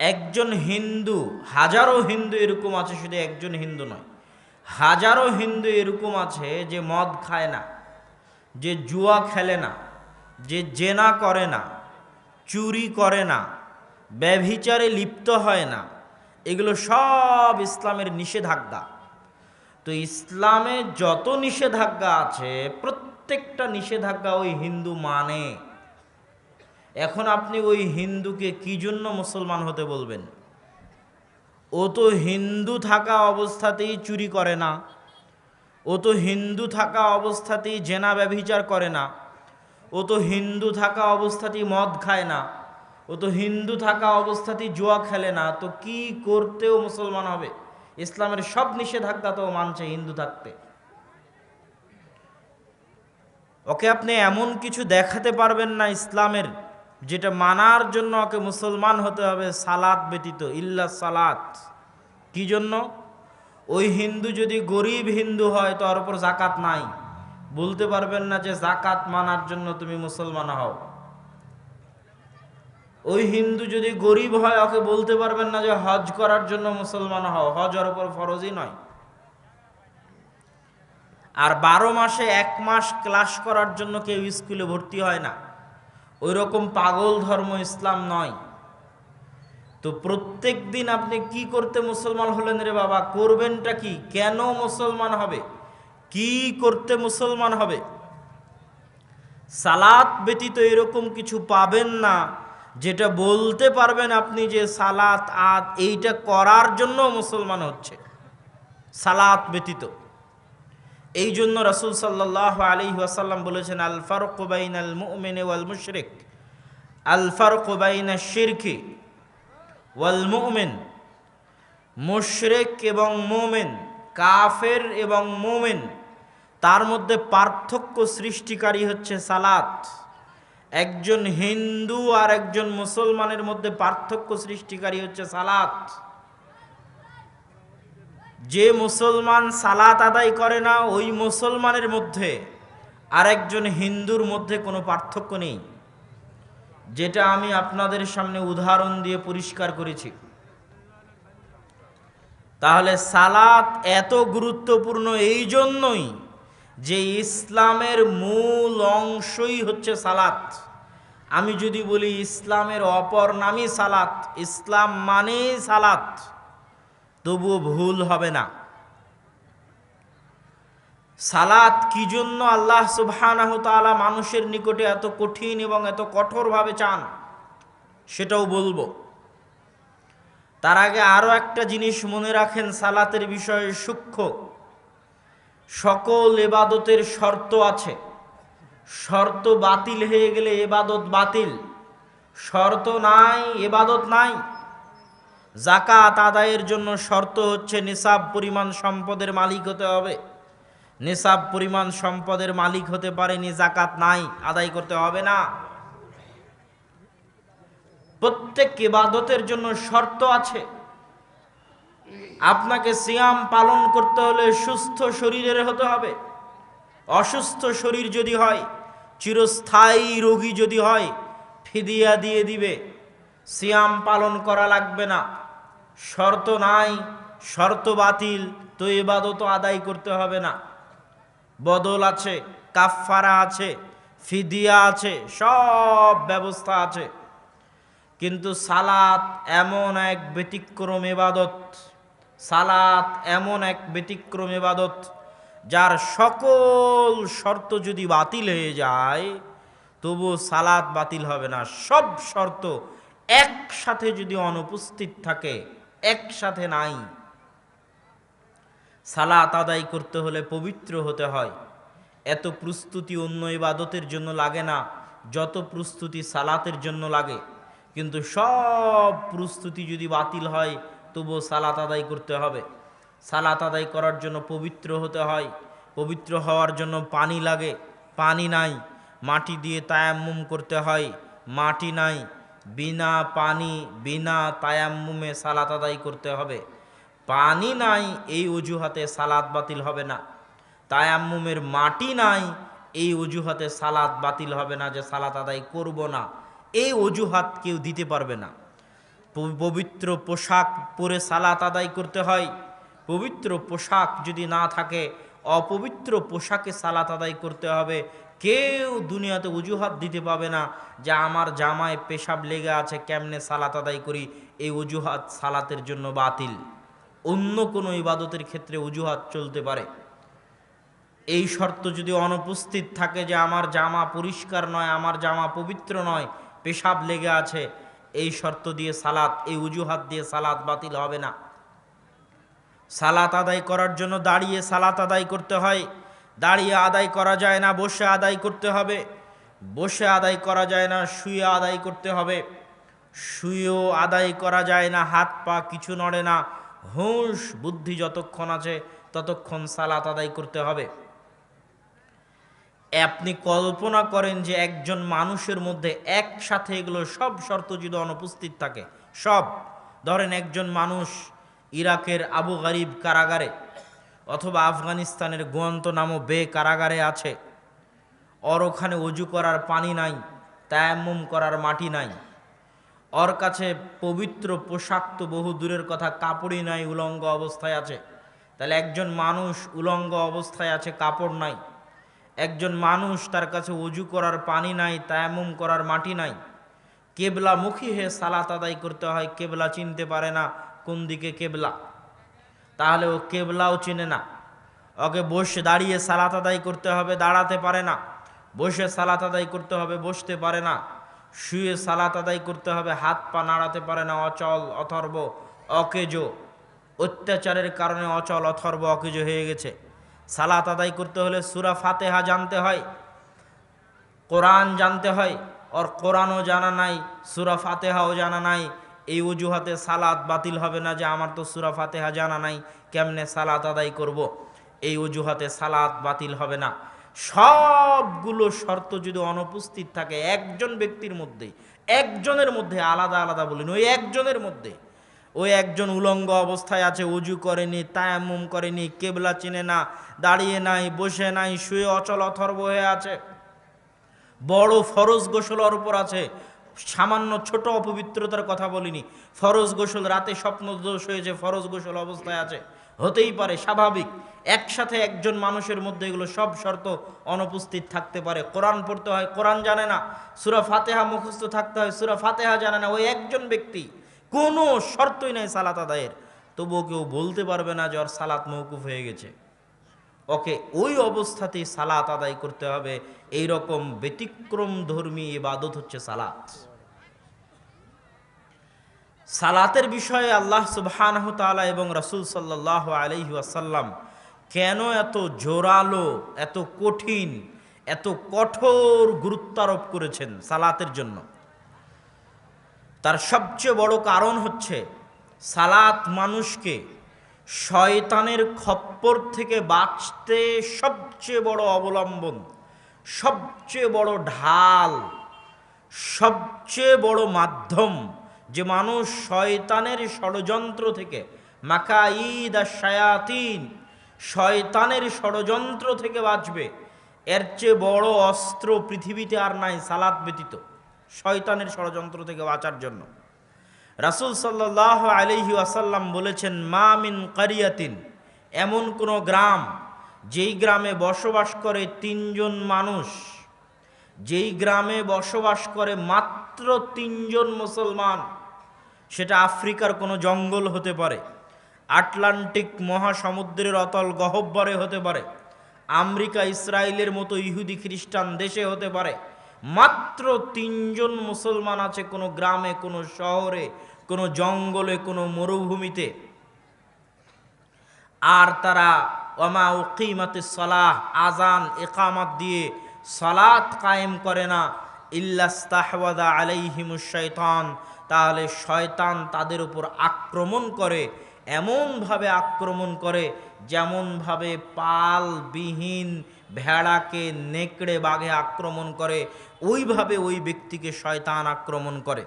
একজন হিন্দু, হাজারো হিন্দু এরকম আছে, শুধু একজন হিন্দু নয়। হাজারো হিন্দু এরকম আছে যে মদ খায় না, যে জুয়া খেলে না, যে জেনা করে না, চুরি করে না, ব্যভিচারে লিপ্ত হয় না, এগুলো সব ইসলামের নিষেধাজ্ঞা। তো ইসলামে যত নিষেধাজ্ঞা আছে, প্রত্যেকটা নিষেধাজ্ঞা ওই হিন্দু মানে। এখন আপনি ওই হিন্দুকে কি জন্য মুসলমান হতে বলবেন? ও তো হিন্দু থাকা অবস্থাতেই চুরি করে না। ও তো হিন্দু থাকা অবস্থাতেই জেনা ব্যভিচার করে না। ও তো হিন্দু থাকা অবস্থাতেই মদ খায় না। ও তো হিন্দু থাকা অবস্থাতেই জুয়া খেলে না। তো কি করতেও মুসলমান হবে? ইসলামের সব নিষেধাজ্ঞা তো মানছে হিন্দু থাকতে। ওকে আপনি এমন কিছু দেখাতে পারবেন না ইসলামের। যেটা মানার জন্য ওকে মুসলমান হতে হবে, সালাত ব্যতীত, ইল্লা সালাত। কি জন্য? ওই হিন্দু যদি গরিব হিন্দু হয় তো ওর উপর জাকাত নাই। বলতে পারবেন না যে জাকাত মানার জন্য তুমি মুসলমান হও। ওই হিন্দু যদি গরিব হয়, ওকে বলতে পারবেন না যে হজ করার জন্য মুসলমান হও। হজ ওর উপর ফরজই নয়। আর বারো মাসে এক মাস ক্লাস করার জন্য কেউ স্কুলে ভর্তি হয় না। ওই রকম পাগল ধর্ম ইসলাম নয়। তো প্রত্যেক দিন আপনি কি করতে মুসলমান হলেন রে বাবা? করবেনটা কি? কেন মুসলমান হবে? কি করতে মুসলমান হবে? সালাত ব্যতীত এরকম কিছু পাবেন না, যেটা বলতে পারবেন আপনি যে সালাত আদ এইটা করার জন্য মুসলমান হচ্ছে। সালাত ব্যতীত। এই জন্য রসুল সাল্লাহ আলী ওয়াসাল্লাম বলেছেন, আল ফারুকবাইন আল মুমিনে ওয়াল মুশরিক, আল ফারুকবাইন শিরকি ওয়াল মুমিন, মুশরিক এবং মোমেন, কাফের এবং মোমেন, তার মধ্যে পার্থক্য সৃষ্টিকারী হচ্ছে সালাত। একজন হিন্দু আর একজন মুসলমানের মধ্যে পার্থক্য সৃষ্টিকারী হচ্ছে সালাত। যে মুসলমান সালাত আদায় করে না, ওই মুসলমানের মধ্যে আরেকজন হিন্দুর মধ্যে কোনো পার্থক্য নেই। যেটা আমি আপনাদের সামনে উদাহরণ দিয়ে পরিষ্কার করেছি। তাহলে সালাত এত গুরুত্বপূর্ণ এই জন্যই যে ইসলামের মূল অংশই হচ্ছে সালাত। আমি যদি বলি ইসলামের অপর নামই সালাত, ইসলাম মানেই সালাত। তবুও ভুল হবে না। সালাত কি জন্য আল্লাহ সুবহানাহু তাআলা মানুষের নিকটে এত কঠিন এবং এত কঠোরভাবে চান, সেটাও বলব। তার আগে আরও একটা জিনিস মনে রাখেন, সালাতের বিষয়ে সূক্ষ্ম। সকল এবাদতের শর্ত আছে। শর্ত বাতিল হয়ে গেলে এবাদত বাতিল। শর্ত নাই, এবাদত নাই। জাকাত আদায়ের জন্য শর্ত হচ্ছে নিসাব পরিমাণ সম্পদের মালিক হতে হবে। নিসাব পরিমাণ সম্পদের মালিক হতে পারেনি জাকাত নাই, আদায় করতে হবে না। প্রত্যেক ইবাদতের জন্য শর্ত আছে। আপনাকে সিয়াম পালন করতে হলে সুস্থ শরীরের হতে হবে। অসুস্থ শরীর যদি হয়, চিরস্থায়ী রোগী যদি হয়, ফিদিয়া দিয়ে দিবে। সিয়াম পালন করা লাগবে না। শর্ত নাই, শর্ত বাতিল, তো এবাদত আদায় করতে হবে না। বদল আছে, কাফফারা আছে, ফিদিয়া আছে, সব ব্যবস্থা আছে। কিন্তু সালাত এমন এক ব্যতিক্রম এবাদত সালাত এমন এক ব্যতিক্রম এবাদত যার সকল শর্ত যদি বাতিল হয়ে যায় তবু সালাত বাতিল হবে না। সব শর্ত একসাথে যদি অনুপস্থিত থাকে একসাথে নাই। সালাত আদায় করতে হলে পবিত্র হতে হয়। এত প্রস্তুতি অন্য ইবাদতের জন্য লাগে না, যত প্রস্তুতি সালাতের জন্য লাগে। কিন্তু সব প্রস্তুতি যদি বাতিল হয়, তবুও সালাত আদায় করতে হবে। সালাত আদায় করার জন্য পবিত্র হতে হয়। পবিত্র হওয়ার জন্য পানি লাগে। পানি নাই, মাটি দিয়ে তায়াম্মুম করতে হয়। মাটি নাই বিনা পানি, বিনা তায়াম্মুমে সালাত আদায় করতে হবে। পানি নাই, এই অজুহাতে সালাত বাতিল হবে না। তায়াম্মুমের মাটি নাই, এই অজুহাতে সালাত বাতিল হবে না যে সালাত আদায় করব না। এই অজুহাত কেউ দিতে পারবে না। পবিত্র পোশাক পরে সালাত আদায় করতে হয়। পবিত্র পোশাক যদি না থাকে, অপবিত্র পোশাকে সালাত আদায় করতে হবে। কেউ দুনিয়াতে অজুহাত দিতে পাবে না যে আমার জামায় পেশাব লেগে আছে, কেমনে সালাত আদায় করি? এই অজুহাত সালাতের জন্য বাতিল। অন্য কোনো ইবাদতের ক্ষেত্রে অজুহাত চলতে পারে। এই শর্ত যদি অনুপস্থিত থাকে যে আমার জামা পরিষ্কার নয়, আমার জামা পবিত্র নয়, পেশাব লেগে আছে, এই শর্ত দিয়ে সালাত, এই অজুহাত দিয়ে সালাত বাতিল হবে না। সালাত আদায় করার জন্য দাঁড়িয়ে সালাত আদায় করতে হয়। দাঁড়িয়ে আদায় করা যায় না, বসে আদায় করতে হবে। বসে আদায় করা যায় না, শুয়ে আদায় করতে হবে। শুয়েও আদায় করা যায় না, হাত পা কিছু নড়ে না। হুঁশ, বুদ্ধি যতক্ষণ আছে, ততক্ষণ সালাত আদায় করতে হবে। আপনি কল্পনা করেন যে একজন মানুষের মধ্যে একসাথে এগুলো সব শর্ত যদি অনুপস্থিত থাকে। সব। ধরেন একজন মানুষ ইরাকের আবু গারিব কারাগারে। অথবা আফগানিস্তানের গোয়ান্ত নামো বে কারাগারে আছে। ওর ওখানে অজু করার পানি নাই, তায়াম্মুম করার মাটি নাই। ওর কাছে পবিত্র পোশাক তো বহু দূরের কথা, কাপড়ই নাই, উলঙ্গ অবস্থায় আছে। তাহলে একজন মানুষ উলঙ্গ অবস্থায় আছে, কাপড় নাই। একজন মানুষ তার কাছে অজু করার পানি নাই, তায়াম্মুম করার মাটি নাই। কেবলামুখী হয়ে সালাত আদায় করতে হয়, কেবলা চিনতে পারে না কোন দিকে কেবলা। তাহলে ও কেবলাও চিনে না। ওকে বসে দাঁড়িয়ে সালাত আদায় করতে হবে, দাঁড়াতে পারে না। বসে সালাত আদায় করতে হবে, বসতে পারে না। শুয়ে সালাত আদায় করতে হবে, হাত পা নাড়াতে পারে না, অচল, অথর্ব, অকেজো। অত্যাচারের কারণে অচল, অথর্ব, অকেজো হয়ে গেছে। সালাত আদায় করতে হলে সুরা ফাতেহা জানতে হয়, কোরআন জানতে হয় ওর কোরআনও জানা নাই, সুরা ফাতেহাও জানা নাই এই অজুহাতে সালাত বাতিল হবে না যে আমার তো সুরা ফাতেহা জানা নাই, কেমনে সালাত আদায় করব। এই অজুহাতে সালাত বাতিল হবে না সবগুলো শর্ত যদি অনুপস্থিত থাকে একজন ব্যক্তির মধ্যে, একজনের মধ্যে আলাদা আলাদা বলিনি, ওই একজনের মধ্যে, ওই একজন উলঙ্গ অবস্থায় আছে উজু করেনি তায়ামুম করেনি, কেবলা চিনে না, দাঁড়িয়ে নাই, বসে নাই, শুয়ে অচল, অথর্ব হয়ে আছে, বড় ফরজ গোসল ওর উপর আছে সামান্য ছোট অপবিত্রতার কথা বলিনি। ফরজ গোসল, রাতে স্বপ্ন দোষ হয়েছে, ফরজ গোসল অবস্থায় আছে। হতেই পারে, স্বাভাবিক। একসাথে একজন মানুষের মধ্যে এগুলো সব শর্ত অনুপস্থিত থাকতে পারে। কোরআন পড়তে হয়, কোরআন জানে না। সুরা ফাতেহা মুখস্থ থাকতে হয়, সুরা ফাতেহা জানে না। ওই একজন ব্যক্তি, কোনো শর্তই নাই সালাত আদায়ের। তবুও কেউ বলতে পারবে না যে ওর সালাত মৌকুফ হয়ে গেছে। ওকে, ওই অবস্থাতেই সালাত আদায় করতে হবে। এই রকম ব্যতিক্রম ধর্মী ইবাদত হচ্ছে সালাত। সালাতের বিষয়ে আল্লাহ সুবহানাহ এবং রাসূল সাল্লাহ আলাইহি ওয়াসাল্লাম কেন এত জোরালো, এত কঠিন, এত কঠোর গুরুত্বারোপ করেছেন সালাতের জন্য? তার সবচেয়ে বড় কারণ হচ্ছে সালাত মানুষকে শয়তানের খপ্পর থেকে বাঁচতে সবচেয়ে বড় অবলম্বন, সবচেয়ে বড় ঢাল, সবচেয়ে বড় মাধ্যম যে মানুষ শয়তানের ষড়যন্ত্র থেকে মাকা ঈদ আর শায়াতিন শয়তানের ষড়যন্ত্র থেকে বাঁচবে। এর চেয়ে বড় অস্ত্র পৃথিবীতে আর নাই, সালাত ব্যতীত, শয়তানের ষড়যন্ত্র থেকে বাঁচার জন্য। রাসুল সাল্লাহ আলহি আসাল্লাম বলেছেন, মা মিন কারিয়াতিন এমন কোনো গ্রাম যেই গ্রামে বসবাস করে তিনজন মানুষ, যেই গ্রামে বসবাস করে মাত্র তিনজন মুসলমান সেটা আফ্রিকার কোনো জঙ্গল হতে পারে, আটলান্টিক মহাসমুদ্রের অতল গহব্বরে হতে পারে, আমেরিকা, ইসরায়েলের মতো ইহুদি খ্রিস্টান দেশে হতে পারে। মাত্র তিনজন মুসলমান আছে কোনো গ্রামে, কোনো শহরে, কোনো জঙ্গলে, কোনো মরুভূমিতে। আর তারা ওমা উকিমাতে সলাহ আজান একামাত দিয়ে সলাত কায়েম করে না। ইল্লাস্তাহওয়াদা আলাইহিম শৈতান, তাহলে শয়তান তাদের উপর আক্রমণ করে, এমনভাবে আক্রমণ করে, যেমনভাবে পালবিহীন ভেড়াকে নেকড়ে বাঘে আক্রমণ করে, ওইভাবে ওই ব্যক্তিকে শয়তান আক্রমণ করে।